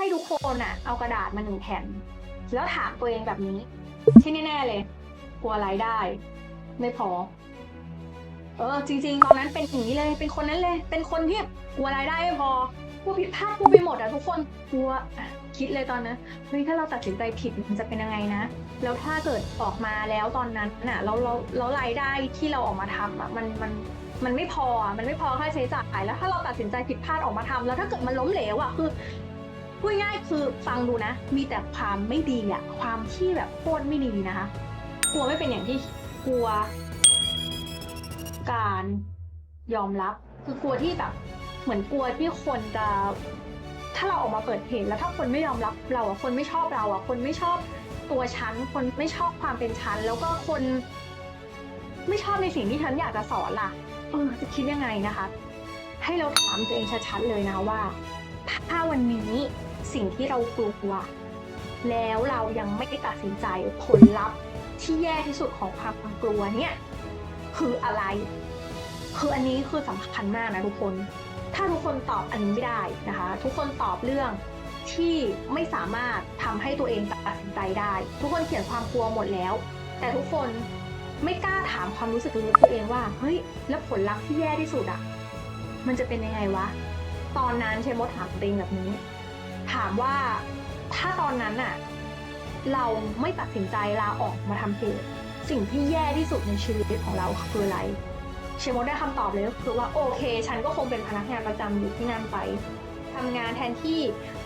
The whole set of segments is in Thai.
ให้ทุกคนอะ เอากระดาษมาหนึ่งแผ่น แล้วถามตัวเองแบบนี้ ที่แน่ๆเลย กลัวรายได้ ไม่พอ เออ จริง ๆ ตอนนั้นเป็นอย่างนี้เลย เป็นคนนั้นเลย เป็นคนที่กลัวรายได้ไม่พอกลัวผิดพลาดกลัวไปหมดอะทุกคนกลัวคิดเลยตอนนั้นเฮ้ยถ้าเราตัดสินใจผิดมันจะเป็นยังไงนะ แล้วถ้าเกิดออกมาแล้วตอนนั้นน่ะแล้วเราแล้วรายได้ที่เราออกมาทำอะมันมันมันไม่พอมันไม่พอค่าใช้จ่ายแล้วถ้าเราตัดสินใจผิดพลาดออกมาทำแล้วถ้าเกิดมันล้มเหลวอะคือ พูดง่ายคือฟังดูนะ มีแต่ความไม่ดีอะความที่แบบโคตรไม่ดีนะคะ กลัวไม่เป็นอย่างที่กลัว การยอมรับ คือกลัวที่แบบ เหมือนกลัวที่คนจะ ถ้าเราออกมาเปิดเผยแล้วถ้าคนไม่ยอมรับเราอะคนไม่ชอบเราอะคนไม่ชอบตัวฉันคนไม่ชอบความเป็นฉันแล้วก็คน ไม่ชอบในสิ่งที่ฉันอยากจะสอนล่ะเออจะคิดยังไงนะคะ ให้เราถามตัวเองชัดๆเลยนะว่า ถ้าวันนี้ สิ่งที่เรากลัว แล้วเรายังไม่ได้ตัดสินใจผลลัพธ์ที่แย่ที่สุดของความกลัวเนี่ยคืออะไร คืออันนี้คือสำคัญมากนะทุกคน ถ้าทุกคนตอบอันนี้ไม่ได้นะคะ ทุกคนตอบเรื่องที่ไม่สามารถทำให้ตัวเองตัดสินใจได้ ทุกคนเขียนความกลัวหมดแล้ว แต่ทุกคนไม่กล้าถามความรู้สึกลึกตัวเองว่าเฮ้ยแล้วผลลัพธ์ที่แย่ที่สุดอะมันจะเป็นยังไงวะ ตอนนั้นเชมดถามตัวเองแบบนี้ ถามว่าถ้าตอนนั้นอะเราไม่ตัดสินใจลาออกมาทำเพจสิ่งที่แย่ที่สุดในชีวิตของเราคืออะไรเชมดได้คำตอบเลยก็คือว่าโอเค ฉันก็คงเป็นพนักงานประจำอยู่ที่นั่นไปทำงานแทนที่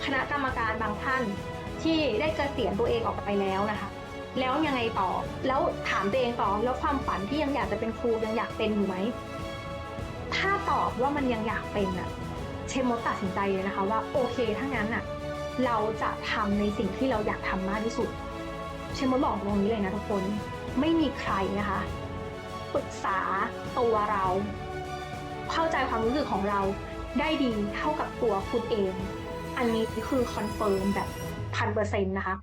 คณะกรรมการบางท่านที่ได้เกษียณตัวเองออกไปแล้วนะคะ แล้วยังไงต่อ แล้วถามตัวเองต่อ แล้วความฝันที่ยังอยากจะเป็นครูยังอยากเป็นอยู่ไหม ถ้าตอบว่ามันยังอยากเป็นอะ เชมดตัดสินใจเลยนะคะว่าโอเคถ้างั้นอะเราจะทำในสิ่งที่เราอยากทำมากที่สุด เชมดบอกตรงนี้เลยนะทุกคนไม่มีใครนะคะปรึกษาตัวเรา เข้าใจความรู้สึกของเราได้ดีเท่ากับตัวคุณเอง อันนี้คือคอนเฟิร์มแบบพันเปอร์เซ็นต์นะคะ